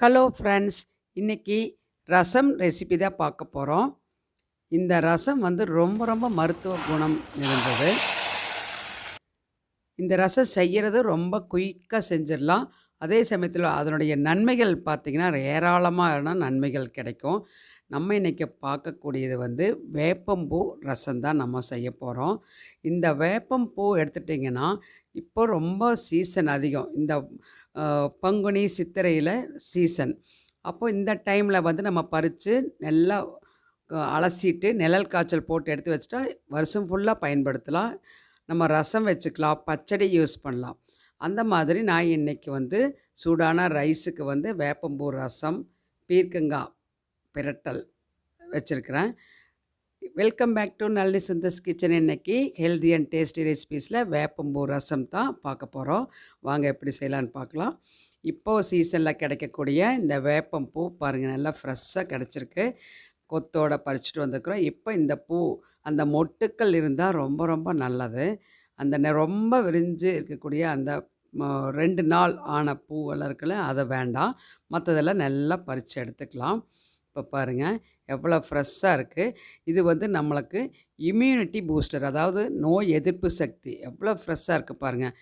Hello friends இன்றைக்கி ரசம் recipe தான் பார்க்க போகிறோம் இந்த ரசம் வந்து ரொம்ப ரொம்ப மருத்துவ குணம் நிறைந்தது. இந்த ரசம் செய்கிறது ரொம்ப குயிக்காக செஞ்சிடலாம். அதே சமயத்தில் அதனுடைய நன்மைகள் பார்த்திங்கன்னா ஏராளமான நன்மைகள் கிடைக்கும். நம்ம இன்றைக்கி பார்க்கக்கூடியது வந்து வேப்பம்பூ ரசம் தான் நம்ம செய்ய போகிறோம் இந்த வேப்பம்பூ எடுத்துட்டிங்கன்னா இப்போ ரொம்ப சீசன் அதிகம். இந்த பங்குனி சித்திரையில் சீசன். அப்போ இந்த டைமில் வந்து நம்ம பறித்து நல்லா அலசிட்டு நிழல் காய்ச்சல் போட்டு எடுத்து வச்சுட்டா வருஷம் ஃபுல்லாக பயன்படுத்தலாம். நம்ம ரசம் வச்சுக்கலாம் பச்சடி யூஸ் பண்ணலாம். அந்த மாதிரி நான் இன்னைக்கு வந்து சூடான ரைஸுக்கு வந்து வேப்பம்பூ ரசம் பீர்க்கங்காய் பிரட்டல் வச்சுருக்கிறேன். Welcome back to Nalli Sundar's kitchen இன்னைக்கு ஹெல்தி அண்ட் டேஸ்டி ரெசிபீஸில் வேப்பம்பூ ரசம் தான் பார்க்க போகிறோம் வாங்க எப்படி செய்யலான்னு பார்க்கலாம். இப்போது சீசனில் கிடைக்கக்கூடிய இந்த வேப்பம்பூ பாருங்கள் நல்லா ஃப்ரெஷ்ஷாக கிடச்சிருக்கு. கொத்தோட பறிச்சுட்டு வந்துருக்குறோம். இப்போ இந்த பூ அந்த மொட்டுக்கள் இருந்தால் ரொம்ப ரொம்ப நல்லது. அந்த ரொம்ப விரிஞ்சு இருக்கக்கூடிய அந்த ரெண்டு நாள் ஆன பூவெல்லாம் இருக்குல்ல அதை வேண்டாம். மற்றதெல்லாம் நல்லா பறித்து எடுத்துக்கலாம். இப்போ பாருங்கள் எவ்வளோ ஃப்ரெஷ்ஷாக இருக்குது இது வந்து நம்மளுக்கு இம்யூனிட்டி பூஸ்டர் அதாவது நோய் எதிர்ப்பு சக்தி எவ்வளோ ஃப்ரெஷ்ஷாக இருக்குது பாருங்கள்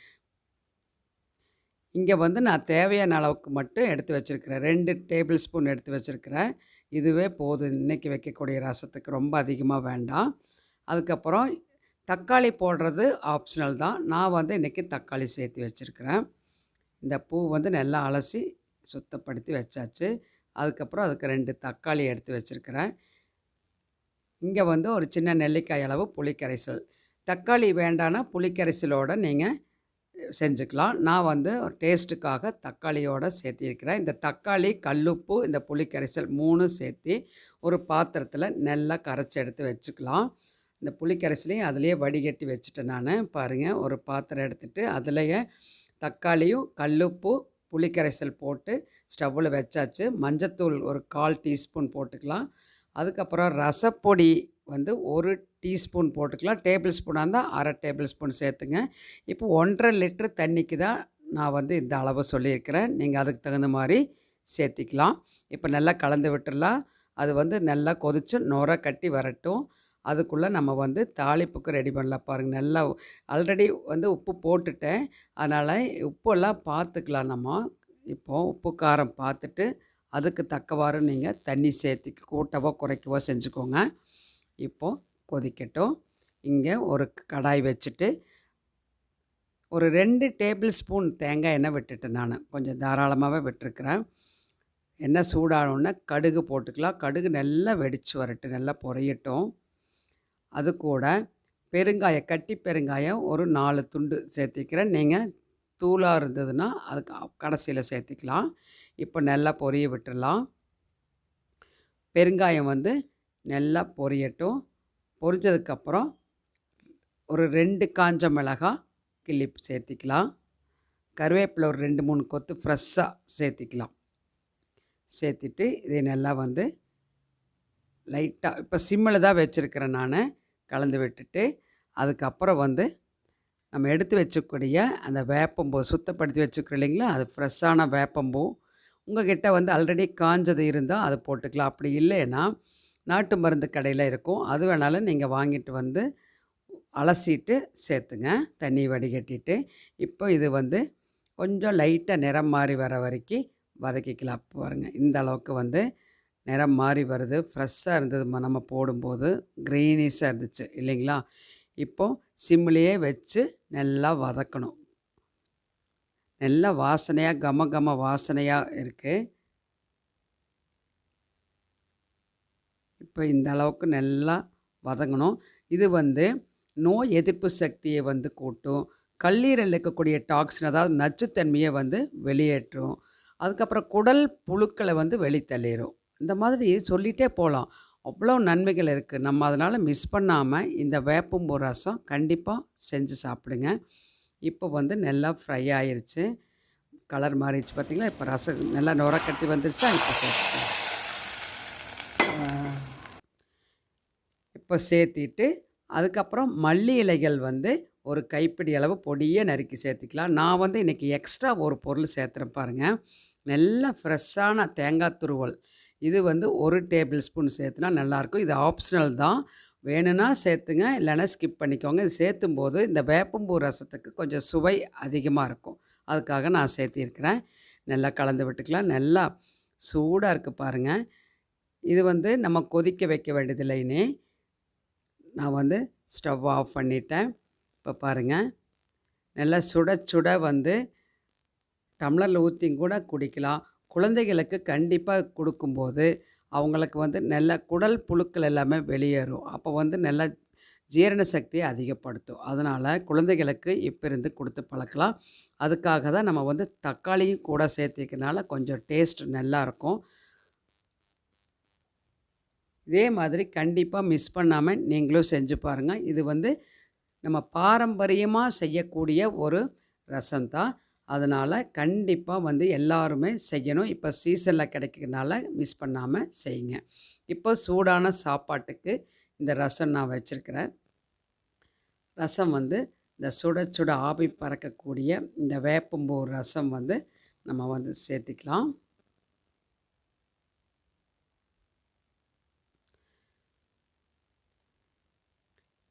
இங்கே வந்து நான் தேவையான அளவுக்கு மட்டும் எடுத்து வச்சுருக்கிறேன். ரெண்டு டேபிள் ஸ்பூன் எடுத்து வச்சுருக்கிறேன். இதுவே போதும். இன்றைக்கி வைக்கக்கூடிய ரசத்துக்கு ரொம்ப அதிகமாக வேண்டாம். அதுக்கப்புறம் தக்காளி போடுறது ஆப்ஷனல் தான். நான் வந்து இன்றைக்கி தக்காளி சேர்த்து வச்சுருக்கிறேன். இந்த பூ வந்து நல்லா அலசி சுத்தப்படுத்தி வச்சாச்சு. அதுக்கப்புறம் அதுக்கு ரெண்டு தக்காளி எடுத்து வச்சுருக்கிறேன். இங்கே வந்து ஒரு சின்ன நெல்லிக்காய் அளவு புளிக்கரைசல். தக்காளி வேண்டான்னா புளிக்கரைசலோட நீங்கள் செஞ்சுக்கலாம். நான் வந்து ஒரு டேஸ்ட்டுக்காக தக்காளியோடு சேர்த்திருக்கிறேன். இந்த தக்காளி கல்லுப்பு இந்த புளிக்கரைசல் மூணும் சேர்த்து ஒரு பாத்திரத்தில் நல்லா கரைச்சி எடுத்து வச்சுக்கலாம். இந்த புளிக்கரைசலையும் அதிலேயே வடிகட்டி வச்சுட்டேன் நான். பாருங்கள் ஒரு பாத்திரம் எடுத்துகிட்டு அதுலேயே தக்காளியும் கல்லுப்பு புளிக்கரைசல் போட்டு ஸ்டவ்வில் வச்சாச்சு. மஞ்சத்தூள் ஒரு கால் டீஸ்பூன் போட்டுக்கலாம். அதுக்கப்புறம் ரசப்பொடி வந்து ஒரு டீஸ்பூன் போட்டுக்கலாம். டேபிள் ஸ்பூனாக இருந்தால் அரை டேபிள் ஸ்பூன் சேர்த்துங்க. இப்போ ஒன்றரை லிட்டர் தண்ணிக்கு தான் நான் வந்து இந்த அளவு சொல்லியிருக்கிறேன். நீங்கள் அதுக்கு தகுந்த மாதிரி சேர்த்திக்கலாம். இப்போ நல்லா கலந்து விட்டுடலாம். அது வந்து நல்லா கொதித்து நுர கட்டி வரட்டும். அதுக்குள்ளே நம்ம வந்து தாளிப்புக்கு ரெடி பண்ணலாம் பாருங்கள் நல்லா ஆல்ரெடி வந்து உப்பு போட்டுட்டேன். அதனால் உப்பெல்லாம் பார்த்துக்கலாம் நம்ம. இப்போது உப்பு காரம் பார்த்துட்டு அதுக்கு தக்கவாறு நீங்கள் தண்ணி சேர்த்து கூட்டவோ குறைக்கவோ செஞ்சுக்கோங்க. இப்போது கொதிக்கட்டும். இங்கே ஒரு கடாய் வச்சுட்டு ஒரு ரெண்டு டேபிள் ஸ்பூன் தேங்காய் எண்ணெய் விட்டுட்டேன் நான். கொஞ்சம் தாராளமாகவே விட்டுருக்குறேன். எண்ணெய் சூடானோடனே கடுகு போட்டுக்கலாம். கடுகு நல்லா வெடித்து வரட்டும். நல்லா பொரியட்டும். அது கூட பெருங்காயம் கட்டி பெருங்காயம் ஒரு நாலு துண்டு சேர்த்திக்கிறேன். நீங்கள் தூளாக இருந்ததுன்னா அதுக்கு கடைசியில் சேர்த்திக்கலாம். இப்போ நல்லா பொரிய விட்டுடலாம். பெருங்காயம் வந்து நல்லா பொரியட்டும். பொரிஞ்சதுக்கப்புறம் ஒரு ரெண்டு காஞ்ச மிளகாய் கிள்ளி சேர்த்திக்கலாம். கருவேப்பிலை ஒரு ரெண்டு மூணு கொத்து ஃப்ரெஷ்ஷாக சேர்த்திக்கலாம். சேர்த்திட்டு இதை நல்லா வந்து லைட்டாக இப்போ சிம்மில் தான் வச்சுருக்கிறேன் நான். கலந்து விட்டுட்டு அதுக்கப்புறம் வந்து நம்ம எடுத்து வச்சக்கூடிய அந்த வேப்பம்பூ சுத்தப்படுத்தி வச்சுக்கிறோம் இல்லைங்களா? அது ஃப்ரெஷ்ஷான வேப்பம்பூ. உங்ககிட்ட வந்து ஆல்ரெடி காஞ்சது இருந்தால் அது போட்டுக்கலாம். அப்படி இல்லைன்னா நாட்டு மருந்து கடையில் இருக்கும். அது வேணாலும் நீங்கள் வாங்கிட்டு வந்து அலசிட்டு சேர்த்துங்க. தண்ணி வடிகட்டிட்டு. இப்போ இது வந்து கொஞ்சம் லைட்டாக நிறம் மாறி வர வரைக்கும் வதக்கிக்கலாம். அப்போ இந்த அளவுக்கு வந்து நிறம் மாறி வருது. ஃப்ரெஷ்ஷாக இருந்தது நம்ம போடும்போது. க்ரீனிஷாக இருந்துச்சு இல்லைங்களா? இப்போது சிம்லேயே வச்சு நல்லா வதக்கணும். நல்லா வாசனையாக கம கம வாசனையாக இருக்குது இப்போ இந்த அளவுக்கு நல்லா வதங்கணும். இது வந்து நோய் எதிர்ப்பு சக்தியை வந்து கூட்டும். கல்லீரல் இருக்கக்கூடிய டாக்ஸின் அதாவது நச்சுத்தன்மையை வந்து வெளியேற்றும். அதுக்கப்புறம் குடல் புழுக்களை வந்து வெளித்தள்ளிடும் இந்த மாதிரி சொல்லிகிட்டே போகலாம் அவ்வளோ நன்மைகள் இருக்குது நம்ம அதனால் மிஸ் பண்ணாமல் இந்த வேப்பம்பூ ரசம் கண்டிப்பாக செஞ்சு சாப்பிடுங்க. இப்போ வந்து நல்லா ஃப்ரை ஆயிடுச்சு கலர் மாறிடுச்சு பார்த்திங்களா இப்போ ரசம் நல்லா நுர கட்டி வந்துருச்சா? இப்போ சேர்த்துக்கலாம். இப்போ சேர்த்திட்டு அதுக்கப்புறம் மல்லி இலைகள் வந்து ஒரு கைப்பிடி அளவு பொடியை நறுக்கி சேர்த்துக்கலாம். நான் வந்து இன்றைக்கி எக்ஸ்ட்ரா ஒரு பொருள் சேர்த்துறேன் பாருங்கள் நல்ல ஃப்ரெஷ்ஷான தேங்காய் துருவல். இது வந்து ஒரு டேபிள் ஸ்பூன் சேர்த்துனா நல்லாயிருக்கும். இது ஆப்ஷனல் தான். வேணும்னா சேர்த்துங்க இல்லைன்னா ஸ்கிப் பண்ணிக்கோங்க. இது சேர்த்தும் போது இந்த வேப்பம்பூ ரசத்துக்கு கொஞ்சம் சுவை அதிகமாக இருக்கும். அதுக்காக நான் சேர்த்திருக்கிறேன். நல்லா கலந்து விட்டுக்கலாம். நல்லா சூடாக இருக்குது பாருங்கள் இது வந்து நம்ம கொதிக்க வைக்க வேண்டியதில்லைனே நான் வந்து ஸ்டவ் ஆஃப் பண்ணிட்டேன். இப்போ பாருங்கள் நல்லா சுட சுட வந்து டம்ளரில் ஊற்றியும் கூட குடிக்கலாம். குழந்தைகளுக்கு கண்டிப்பாக கொடுக்கும்போது அவங்களுக்கு வந்து நல்ல குடல் புழுக்கள் எல்லாமே வெளியேறும். அப்போ வந்து நல்ல ஜீரண சக்தியை அதிகப்படுத்தும். அதனால் குழந்தைகளுக்கு இப்போ இருந்து கொடுத்து பழக்கலாம். அதுக்காக தான் நம்ம வந்து தக்காளியும் கூட சேர்த்திக்கனால கொஞ்சம் டேஸ்ட் நல்லாயிருக்கும் இதே மாதிரி கண்டிப்பாக மிஸ் பண்ணாமல் நீங்களும் செஞ்சு பாருங்கள் இது வந்து நம்ம பாரம்பரியமாக செய்யக்கூடிய ஒரு ரசம் தான். அதனால் கண்டிப்பாக வந்து எல்லாருமே செய்யணும். இப்போ சீசனில் கிடைக்கிறதுனால மிஸ் பண்ணாமல் செய்யுங்க. இப்போ சூடான சாப்பாட்டுக்கு இந்த ரசம் நான் வச்சுருக்கிறேன். ரசம் வந்து இந்த சுட சுட ஆவி பறக்கக்கூடிய இந்த வேப்பம்பூ ரசம் வந்து நம்ம வந்து சேர்த்திக்கலாம்.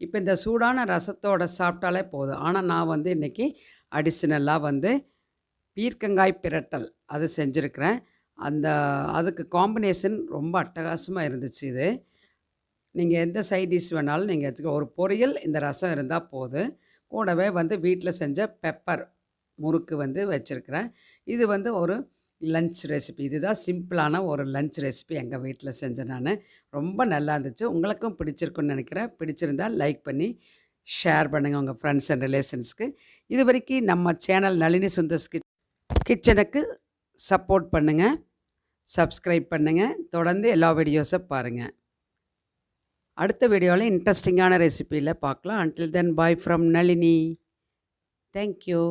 இப்போ இந்த சூடான ரசத்தோட சாப்பிட்டாலே போதும். ஆனால் நான் வந்து இன்றைக்கி அடிஷ்னலாக வந்து பீர்க்கங்காய் பிரட்டல் அது செஞ்சுருக்கிறேன். அந்த அதுக்கு காம்பினேஷன் ரொம்ப அட்டகாசமாக இருந்துச்சு இது. நீங்கள் எந்த சைட் டிஷ் வேணாலும் நீங்கள் எடுத்துக்க ஒரு பொரியல் இந்த ரசம் இருந்தால் போதும். கூடவே வந்து வீட்டில் செஞ்ச பெப்பர் முறுக்கு வந்து வச்சுருக்கிறேன். இது வந்து ஒரு லன்ச் ரெசிபி இதுதான் சிம்பிளான ஒரு லன்ச் ரெசிபி எங்கள் வீட்டில் செஞ்சேன் நான். ரொம்ப நல்லா இருந்துச்சு. உங்களுக்கும் பிடிச்சிருக்குன்னு நினைக்கிறேன். பிடிச்சிருந்தால் லைக் பண்ணி ஷேர் பண்ணுங்கள் உங்கள் ஃப்ரெண்ட்ஸ் அண்ட் ரிலேஷன்ஸ்க்கு இது வரைக்கும் நம்ம சேனல் நளினி சுந்தர்ஸ் கிச் கிச்சனுக்கு சப்போர்ட் பண்ணுங்கள் சப்ஸ்கிரைப் பண்ணுங்கள் தொடர்ந்து எல்லா வீடியோஸை பாருங்கள் அடுத்த வீடியோவில் இன்ட்ரெஸ்டிங்கான ரெசிபியில் பார்க்கலாம். Until then bye from Nalini. Thank you